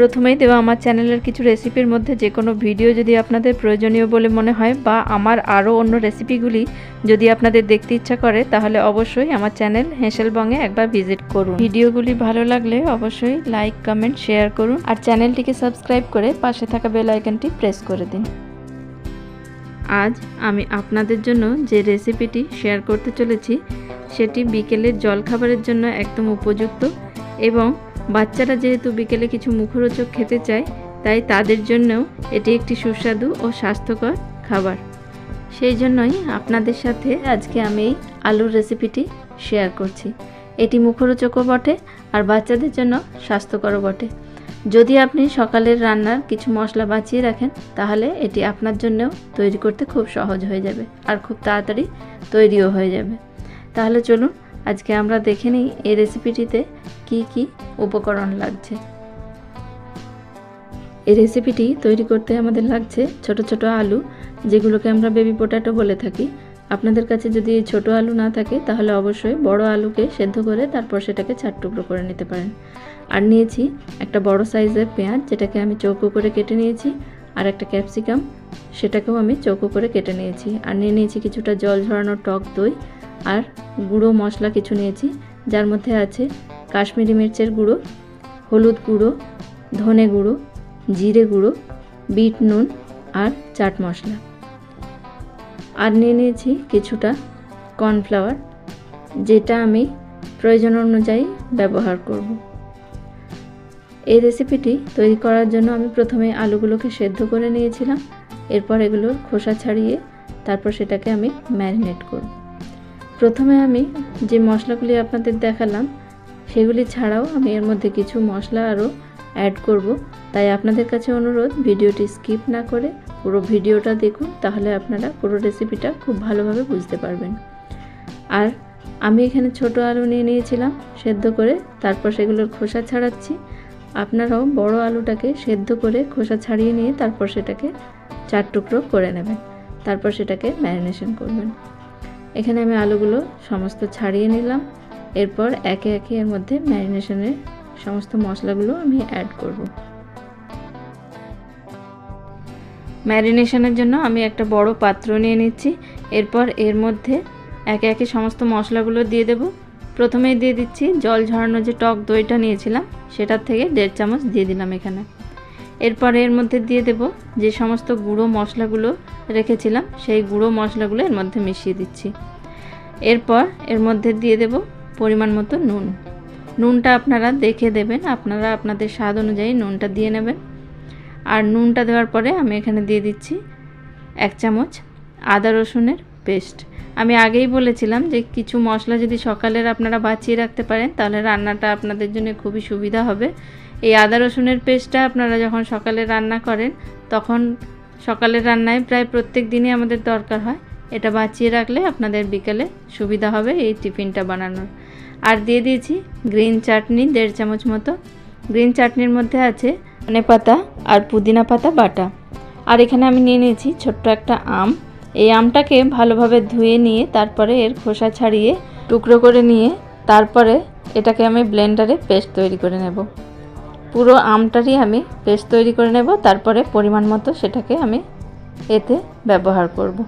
প্রথমেই দেওয়া আমার চ্যানেলের কিছু রেসিপির মধ্যে যে কোনো ভিডিও যদি আপনাদের প্রয়োজনীয় বলে মনে হয় বা আমার আরও অন্য রেসিপিগুলি যদি আপনাদের দেখতে ইচ্ছা করে, তাহলে অবশ্যই আমার চ্যানেল হেঁসেলবঙ্গে একবার ভিজিট করুন। ভিডিওগুলি ভালো লাগলে অবশ্যই লাইক, কমেন্ট, শেয়ার করুন আর চ্যানেলটিকে সাবস্ক্রাইব করে পাশে থাকা বেল আইকনটি প্রেস করে দিন। আজ আমি আপনাদের জন্য যে রেসিপিটি শেয়ার করতে চলেছি, সেটি বিকেলের জলখাবারের জন্য একদম উপযুক্ত এবং বাচ্চারা যেহেতু বিকেলে কিছু মুখরোচক খেতে চায়, তাই তাদের জন্যও এটি একটি সুস্বাদু ও স্বাস্থ্যকর খাবার। সেই জন্যই আপনাদের সাথে আজকে আমি এই আলুর রেসিপিটি শেয়ার করছি। এটি মুখরোচকও বটে আর বাচ্চাদের জন্য স্বাস্থ্যকরও বটে। যদি আপনি সকালের রান্নার কিছু মশলা বাঁচিয়ে রাখেন, তাহলে এটি আপনার জন্যও তৈরি করতে খুব সহজ হয়ে যাবে আর খুব তাড়াতাড়ি তৈরিও হয়ে যাবে। তাহলে চলুন আজকে আমরা দেখে নিই এই রেসিপিটিতে কি কি উপকরণ লাগছে। এই রেসিপিটি তৈরি করতে আমাদের লাগছে ছোট ছোট আলু, যেগুলোকে আমরা বেবি পোটাটো বলে থাকি। আপনাদের কাছে যদি এই ছোটো আলু না থাকে, তাহলে অবশ্যই বড় আলুকে সেদ্ধ করে তারপর সেটাকে চার টুকরো করে নিতে পারেন। আর নিয়েছি একটা বড় সাইজের পেঁয়াজ, যেটাকে আমি চৌকো করে কেটে নিয়েছি, আর একটা ক্যাপসিকাম সেটাকেও আমি চৌকো করে কেটে নিয়েছি। আর নিয়ে নিয়েছি কিছুটা জল ঝরানো টক দই, আর গুঁড়ো মশলা কিছু নিয়েছি, যার মধ্যে আছে কাশ্মীরি মির্চের গুঁড়ো, হলুদ গুঁড়ো, ধনে গুঁড়ো, জিরে গুঁড়ো, বিট নুন আর চাট মশলা। আর নিয়ে নিয়েছি কিছুটা কর্নফ্লাওয়ার, যেটা আমি প্রয়োজন অনুযায়ী ব্যবহার করব। এই রেসিপিটি তৈরি করার জন্য আমি প্রথমে আলুগুলোকে সেদ্ধ করে নিয়েছিলাম, এরপর এগুলোর খোসা ছাড়িয়ে তারপর সেটাকে আমি ম্যারিনেট করব। প্রথমে আমি যে মশলাগুলি আপনাদের দেখালাম সেগুলি ছাড়াও আমি এর মধ্যে কিছু মশলা আরও অ্যাড করব। তাই আপনাদের কাছে অনুরোধ, ভিডিওটি স্কিপ না করে পুরো ভিডিওটা দেখুন, তাহলে আপনারা পুরো রেসিপিটা খুব ভালোভাবে বুঝতে পারবেন। আর আমি এখানে ছোট আলু নিয়ে নিয়েছিলাম, সেদ্ধ করে তারপর সেগুলোর খোসা ছাড়াচ্ছি। আপনারাও বড় আলুটাকে সেদ্ধ করে খোসা ছাড়িয়ে নিয়ে তারপর সেটাকে চার টুকরো করে নেবেন। তারপর সেটাকে ম্যারিনেশন করবেন। এখানে আমি আলুগুলো সমস্ত ছাড়িয়ে নিলাম। এরপর একে একে এর মধ্যে ম্যারিনেশনের সমস্ত মশলাগুলো আমি অ্যাড করব। ম্যারিনেশনের জন্য আমি একটা বড় পাত্র নিয়ে নিচ্ছি। এরপর এর মধ্যে একে একে সমস্ত মশলাগুলো দিয়ে দেব। প্রথমেই দিয়ে দিচ্ছি জল ঝরানো যে টক দইটা নিয়েছিলাম, সেটার থেকে দেড় চামচ দিয়ে দিলাম এখানে। এরপর এর মধ্যে দিয়ে দেব যে সমস্ত গুঁড়ো মশলাগুলো রেখেছিলাম, সেই গুঁড়ো মশলাগুলো এর মধ্যে মিশিয়ে দিচ্ছি। এরপর এর মধ্যে দিয়ে দেব পরিমাণ মতো নুন। নুনটা আপনারা দেখে দেবেন, আপনারা আপনাদের স্বাদ অনুযায়ী নুনটা দিয়ে নেবেন। আর নুনটা দেওয়ার পরে আমি এখানে দিয়ে দিচ্ছি এক চামচ আদা রসুনের পেস্ট। আমি আগেই বলেছিলাম যে কিছু মশলা যদি সকালের আপনারা বাঁচিয়ে রাখতে পারেন, তাহলে রান্নাটা আপনাদের জন্য খুবই সুবিধা হবে। এই আদা রসুনের পেস্টটা আপনারা যখন সকালে রান্না করেন, তখন সকালের রান্নায় প্রায় প্রত্যেক দিনই আমাদের দরকার হয়। এটা বাঁচিয়ে রাখলে আপনাদের বিকেলে সুবিধা হবে এই টিফিনটা বানানোর। আর দিয়ে দিয়েছি গ্রিন চাটনি, দেড় চামচ মতো। গ্রিন চাটনির মধ্যে আছে ধনে পাতা আর পুদিনা পাতা বাটা। আর এখানে আমি নিয়ে নিয়েছি ছোট্ট একটা আম। এই আমটাকে ভালোভাবে ধুয়ে নিয়ে তারপরে এর খোসা ছাড়িয়ে টুকরো করে নিয়ে তারপরে এটাকে আমি ব্লেন্ডারে পেস্ট তৈরি করে নেব। পুরো আমটারই আমি পেস্ট তৈরি করে নেব, তারপরে পরিমাণ মতো সেটাকে আমি এতে ব্যবহার করব।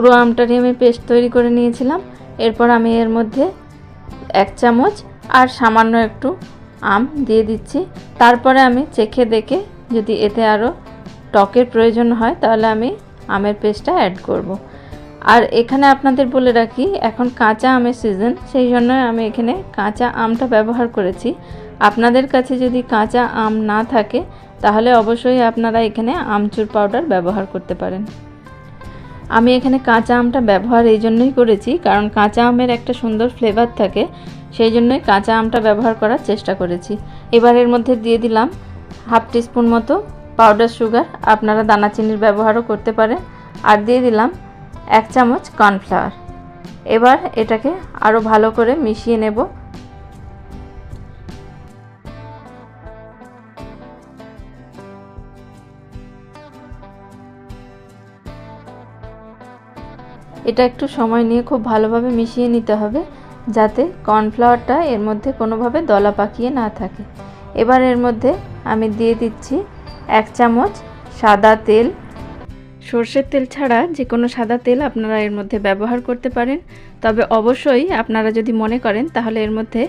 পুরো আমটারই আমি পেস্ট তৈরি করে নিয়েছিলাম। এরপর আমি এর মধ্যে এক চামচ আর সামান্য একটু আম দিয়ে দিচ্ছি। তারপরে আমি চেখে দেখে যদি এতে আরও টকের প্রয়োজন হয়, তাহলে আমি আমের পেস্টটা অ্যাড করব। আর এখানে আপনাদের বলে রাখি, এখন কাঁচা আমের সিজন সেই জন্য আমি এখানে কাঁচা আমটা ব্যবহার করেছি। আপনাদের কাছে যদি কাঁচা আম না থাকে, তাহলে অবশ্যই আপনারা এখানে আমচুর পাউডার ব্যবহার করতে পারেন। আমি এখানে কাঁচা আমটা ব্যবহার এই জন্যই করেছি, কারণ কাঁচা আমের একটা সুন্দর ফ্লেভার থাকে, সেই জন্যই কাঁচা আমটা ব্যবহার করার চেষ্টা করেছি। এবার এর মধ্যে দিয়ে দিলাম হাফ টিস্পুন মতো পাউডার সুগার আপনারা দানা চিনির ব্যবহারও করতে পারেন, আর দিয়ে দিলাম এক চামচ কর্নফ্লাওয়ার এবার এটাকে আরও ভালো করে মিশিয়ে নেব। এটা একটু সময় নিয়ে খুব ভালোভাবে মিশিয়ে নিতে হবে যাতে কর্নফ্লাওয়ারটা এর মধ্যে কোনোভাবে দলা পাকিয়ে না থাকে। এবার এর মধ্যে আমি দিয়ে দিচ্ছি এক চামচ সাদা তেল। সর্ষের তেল ছাড়া যে কোনো সাদা তেল আপনারা এর মধ্যে ব্যবহার করতে পারেন। তবে অবশ্যই আপনারা যদি মনে করেন তাহলে এর মধ্যে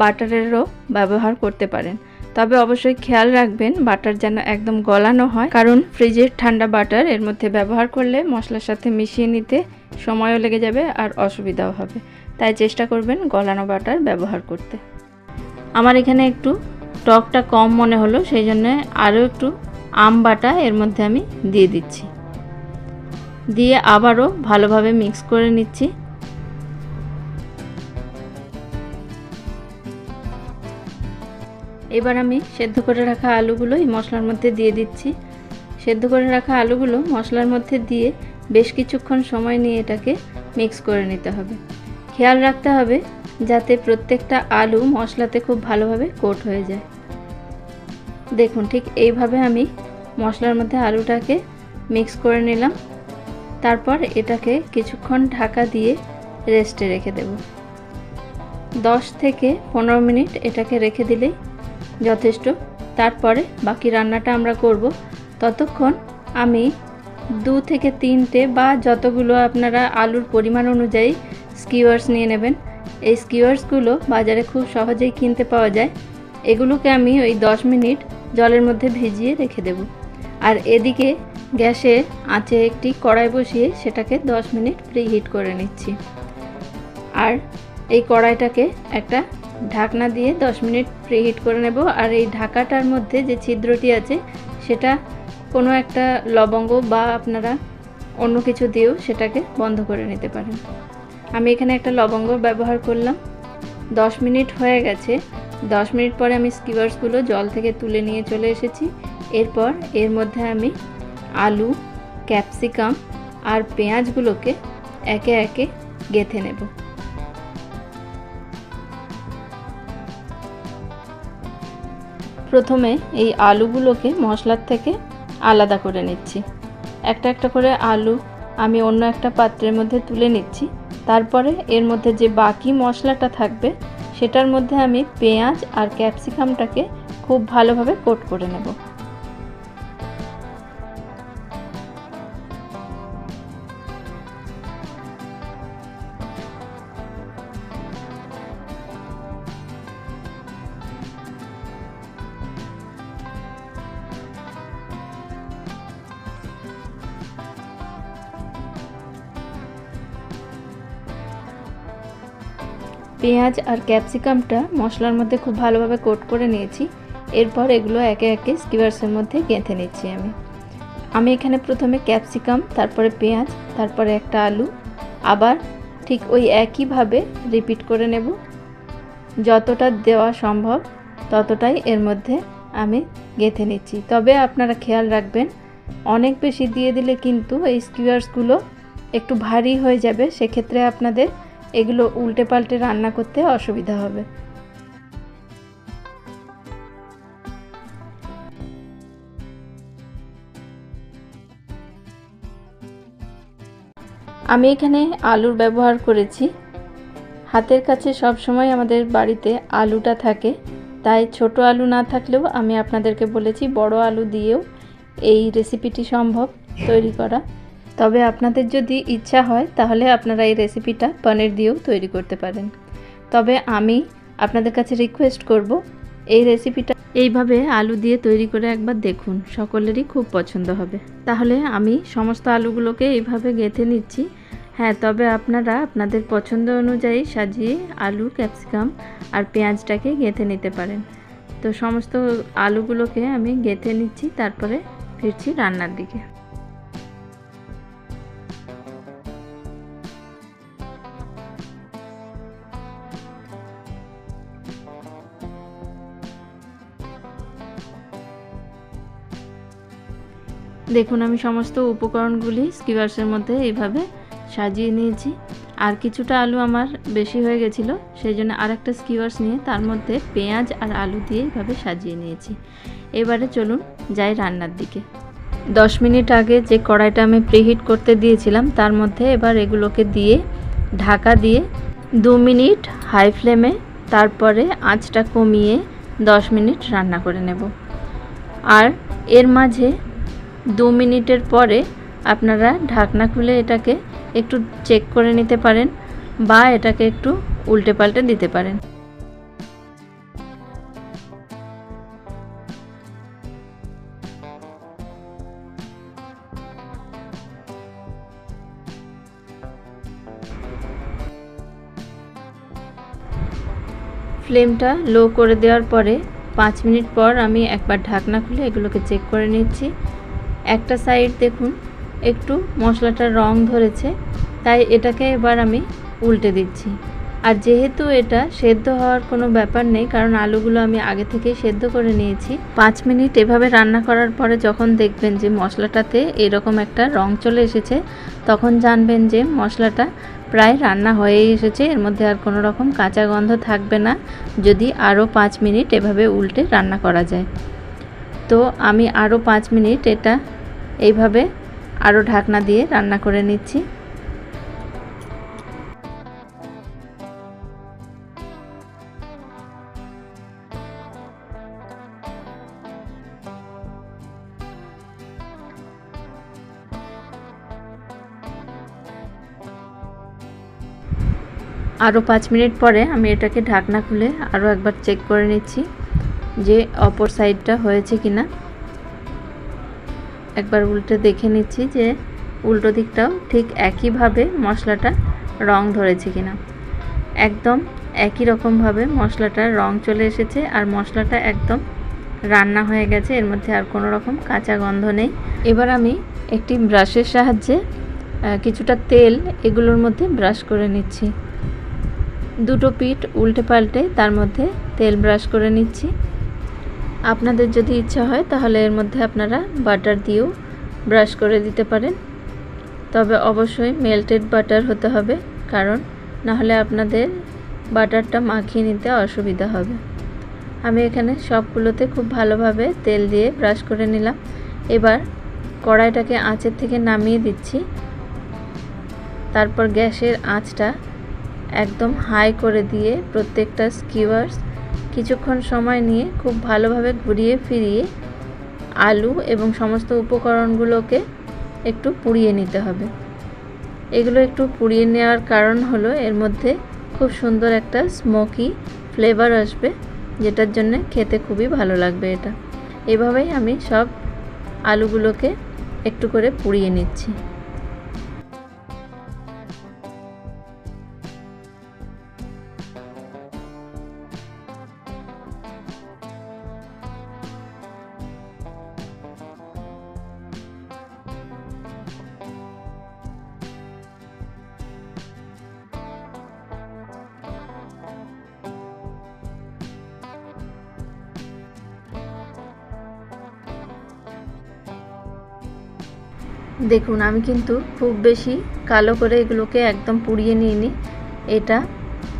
বাটারেরও ব্যবহার করতে পারেন। তবে অবশ্যই খেয়াল রাখবেন, বাটার যেন একদম গলানো হয়। কারণ ফ্রিজের ঠান্ডা বাটার এর মধ্যে ব্যবহার করলে মশলার সাথে মিশিয়ে নিতে সময়ও লেগে যাবে আর অসুবিধাও হবে। তাই চেষ্টা করবেন গলানো বাটার ব্যবহার করতে। আমার এখানে একটু টকটা কম মনে হলো, সেই জন্য আরও একটু আম বাটা এর মধ্যে আমি দিয়ে দিচ্ছি। দিয়ে আবারও ভালোভাবে মিক্স করে নিচ্ছি। এবার আমি সেদ্ধ করে রাখা আলুগুলো এই মশলার মধ্যে দিয়ে দিচ্ছি। সেদ্ধ করে রাখা আলুগুলো মশলার মধ্যে দিয়ে বেশ কিছুক্ষণ সময় নিয়ে এটাকে মিক্স করে নিতে হবে। খেয়াল রাখতে হবে যাতে প্রত্যেকটা আলু মশলাতে খুব ভালোভাবে কোট হয়ে যায়। দেখুন, ঠিক এইভাবে আমি মশলার মধ্যে আলুটাকে মিক্স করে নিলাম। তারপর এটাকে কিছুক্ষণ ঢাকা দিয়ে রেস্টে রেখে দেব। দশ থেকে পনেরো মিনিট এটাকে রেখে দিলেই যথেষ্ট। তারপরে বাকি রান্নাটা আমরা করব। ততক্ষণ আমি দু থেকে তিনটে বা যতগুলো আপনারা আলুর পরিমাণ অনুযায়ী স্কিওয়ার্স নিয়ে নেবেন, এই স্কিওয়ার্সগুলো বাজারে খুব সহজেই কিনতে পাওয়া যায়। এগুলোকে আমি ওই দশ মিনিট জলের মধ্যে ভিজিয়ে রেখে দেব। আর এদিকে গ্যাসে আঁচে একটি কড়াই বসিয়ে সেটাকে দশ মিনিট প্রিহিট করে নিচ্ছি। আর এই কড়াইটাকে একটা ঢাকনা দিয়ে 10 মিনিট প্রিহিট করে নেব। আর এই ঢাকাটার মধ্যে যে ছিদ্রটি আছে, সেটা কোনো একটা লবঙ্গ বা আপনারা অন্য কিছু দিয়েও সেটাকে বন্ধ করে নিতে পারেন। আমি এখানে একটা লবঙ্গ ব্যবহার করলাম। 10 মিনিট হয়ে গেছে। 10 মিনিট পরে আমি স্কিভার্সগুলো জল থেকে তুলে নিয়ে চলে এসেছি। এরপর এর মধ্যে আমি আলু, ক্যাপসিকাম আর পেঁয়াজগুলোকে একে একে গেথে নেব। প্রথমে এই আলুগুলোকে মশলার থেকে আলাদা করে নিচ্ছি। একটা একটা করে আলু আমি অন্য একটা পাত্রের মধ্যে তুলে নিচ্ছি। তারপরে এর মধ্যে যে বাকি মশলাটা থাকবে, সেটার মধ্যে আমি পেঁয়াজ আর ক্যাপসিকামটাকে খুব ভালোভাবে কোট করে নেব। পেঁয়াজ আর ক্যাপসিকামটা মশলার মধ্যে খুব ভালোভাবে কোট করে নিয়েছি। এরপর এগুলো একে একে স্কিভার্সের মধ্যে গেঁথে নিচ্ছি আমি। আমি এখানে প্রথমে ক্যাপসিকাম, তারপরে পেঁয়াজ, তারপরে একটা আলু, আবার ঠিক ওই একইভাবে রিপিট করে নেব। যতটা দেওয়া সম্ভব ততটাই এর মধ্যে আমি গেঁথে নিচ্ছি। তবে আপনারা খেয়াল রাখবেন, অনেক বেশি দিয়ে দিলে কিন্তু এই স্কিউয়ার্সগুলো একটু ভারী হয়ে যাবে। সেক্ষেত্রে আপনাদের এগুলো উল্টে পাল্টে রান্না করতে অসুবিধা হবে। আমি এখানে আলুর ব্যবহার করেছি। হাতের কাছে সব সময় আমাদের বাড়িতে আলুটা থাকে। তাই ছোট আলু না থাকলেও আমি আপনাদেরকে বলেছি, বড় আলু দিয়েও এই রেসিপিটি সম্ভব তৈরি করা। তবে আপনাদের যদি ইচ্ছা হয়, তাহলে আপনারা এই রেসিপিটা পনির দিয়েও তৈরি করতে পারেন। তবে আমি আপনাদের কাছে রিকোয়েস্ট করব, এই রেসিপিটা এইভাবে আলু দিয়ে তৈরি করে একবার দেখুন, সকলেরই খুব পছন্দ হবে। তাহলে আমি সমস্ত আলুগুলোকে এইভাবে গেঁথে নিচ্ছি। হ্যাঁ তবে আপনারা আপনাদের পছন্দ অনুযায়ী সাজিয়ে আলু, ক্যাপসিকাম আর পেঁয়াজটাকে গেঁথে নিতে পারেন। তো সমস্ত আলুগুলোকে আমি গেঁথে নিচ্ছি, তারপরে ফিরছি রান্নার দিকে। দেখুন, আমি সমস্ত উপকরণগুলি স্কিভার্সের মধ্যে এইভাবে সাজিয়ে নিয়েছি। আর কিছুটা আলু আমার বেশি হয়ে গেছিল, সেই জন্য আর একটা স্কিভার্স নিয়ে তার মধ্যে পেঁয়াজ আর আলু দিয়ে এইভাবে সাজিয়ে নিয়েছি। এবারে চলুন যাই রান্নার দিকে। দশ মিনিট আগে যে কড়াইটা আমি প্রিহিট করতে দিয়েছিলাম, তার মধ্যে এবার এগুলোকে দিয়ে ঢাকা দিয়ে দু মিনিট হাই ফ্লেমে তারপরে আঁচটা কমিয়ে দশ মিনিট রান্না করে নেব। আর এর মাঝে দু মিনিটের পরে আপনারা ঢাকনা খুলে এটাকে একটু চেক করে নিতে পারেন বা এটাকে একটু উল্টে পাল্টে দিতে পারেন। ফ্লেমটা লো করে দেওয়ার পরে পাঁচ মিনিট পর আমি একবার ঢাকনা খুলে এগুলোকে চেক করে নিচ্ছি। একটা সাইড দেখুন, একটু মশলাটার রং ধরেছে, তাই এটাকে এবার আমি উল্টে দিচ্ছি। আর যেহেতু এটা সেদ্ধ হওয়ার কোনো ব্যাপার নেই, কারণ আলুগুলো আমি আগে থেকেই সেদ্ধ করে নিয়েছি, পাঁচ মিনিট এভাবে রান্না করার পরে যখন দেখবেন যে মশলাটাতে এরকম একটা রং চলে এসেছে, তখন জানবেন যে মশলাটা প্রায় রান্না হয়েই এসেছে, এর মধ্যে আর কোনো রকম কাঁচা গন্ধ থাকবে না, যদি আরও পাঁচ মিনিট এভাবে উল্টে রান্না করা যায়। তো আমি আরও পাঁচ মিনিট এটা এইভাবে আরও ঢাকনা দিয়ে রান্না করে নিচ্ছি। আরও পাঁচ মিনিট পরে আমি এটাকে ঢাকনা খুলে আরও একবার চেক করে নিচ্ছি যে অপর সাইডটা হয়েছে কিনা। না একবার উল্টে দেখে নিচ্ছি যে উল্টো দিকটাও ঠিক একইভাবে মশলাটা রং ধরেছে কিনা। একদম একই রকমভাবে মশলাটার রং চলে এসেছে আর মশলাটা একদম রান্না হয়ে গেছে, এর মধ্যে আর কোনো রকম কাঁচা গন্ধ নেই। এবার আমি একটি ব্রাশের সাহায্যে কিছুটা তেল এগুলোর মধ্যে ব্রাশ করে নিচ্ছি। দুটো পিঠ উল্টে পাল্টে তার মধ্যে তেল ব্রাশ করে নিচ্ছি। আপনাদের যদি ইচ্ছা হয়, তাহলে এর মধ্যে আপনারা বাটার দিয়েও ব্রাশ করে দিতে পারেন। তবে অবশ্যই মেল্টেড বাটার হতে হবে, কারণ নাহলে আপনাদের বাটারটা মাখিয়ে নিতে অসুবিধা হবে। আমি এখানে সবগুলোতে খুব ভালোভাবে তেল দিয়ে ব্রাশ করে নিলাম। এবার কড়াইটাকে আঁচের থেকে নামিয়ে দিচ্ছি। তারপর গ্যাসের আঁচটা একদম হাই করে দিয়ে প্রত্যেকটা স্কিওয়ার্স কিছুক্ষণ সময় নিয়ে খুব ভালোভাবে ঘুরিয়ে ফিরিয়ে আলু এবং সমস্ত উপকরণগুলোকে একটু পুড়িয়ে নিতে হবে। এগুলো একটু পুড়িয়ে নেওয়ার কারণ হলো এর মধ্যে খুব সুন্দর একটা স্মোকি ফ্লেভার আসবে, যেটার জন্য খেতে খুবই ভালো লাগবে এটা। এভাবেই আমি সব আলুগুলোকে একটু করে পুড়িয়ে নিচ্ছি। দেখুন, আমি কিন্তু খুব বেশি কালো করে এগুলোকে একদম পুড়িয়ে নিইনি। এটা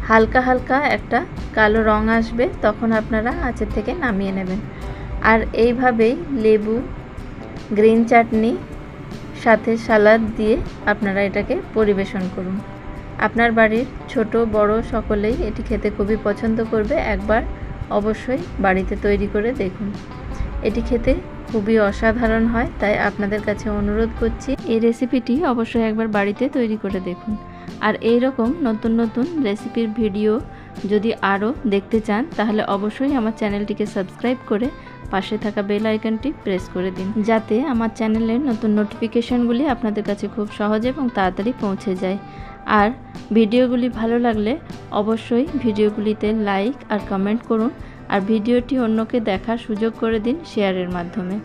হালকা হালকা একটা কালো রং আসবে, তখন আপনারা আঁচের থেকে নামিয়ে নেবেন। আর এইভাবেই লেবু, গ্রিন চাটনি, সাথে সালাদ দিয়ে আপনারা এটাকে পরিবেশন করুন। আপনার বাড়ির ছোট, বড় সকলেই এটি খেতে খুবই পছন্দ করবে, একবার অবশ্যই বাড়িতে তৈরি করে দেখুন। এটি খেতে খুবই অসাধারণ হয়, তাই আপনাদের কাছে অনুরোধ করছি এই রেসিপিটি অবশ্যই একবার বাড়িতে তৈরি করে দেখুন। আর এই রকম নতুন নতুন রেসিপির ভিডিও যদি আরও দেখতে চান, তাহলে অবশ্যই আমার চ্যানেলটিকে সাবস্ক্রাইব করে পাশে থাকা বেল আইকনটি প্রেস করে দিন, যাতে আমার চ্যানেলের নতুন নোটিফিকেশনগুলি আপনাদের কাছে খুব সহজে এবং তাড়াতাড়ি পৌঁছে যায়। আর ভিডিওগুলি ভালো লাগলে অবশ্যই ভিডিওগুলিতে লাইক আর কমেন্ট করুন আর ভিডিওটি অন্যকে দেখার সুযোগ করে দিন শেয়ারের মাধ্যমে।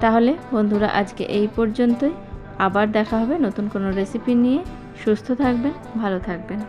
তাহলে বন্ধুরা, আজকে এই পর্যন্তই। আবার দেখা হবে নতুন কোনো রেসিপি নিয়ে। সুস্থ থাকবেন, ভালো থাকবেন।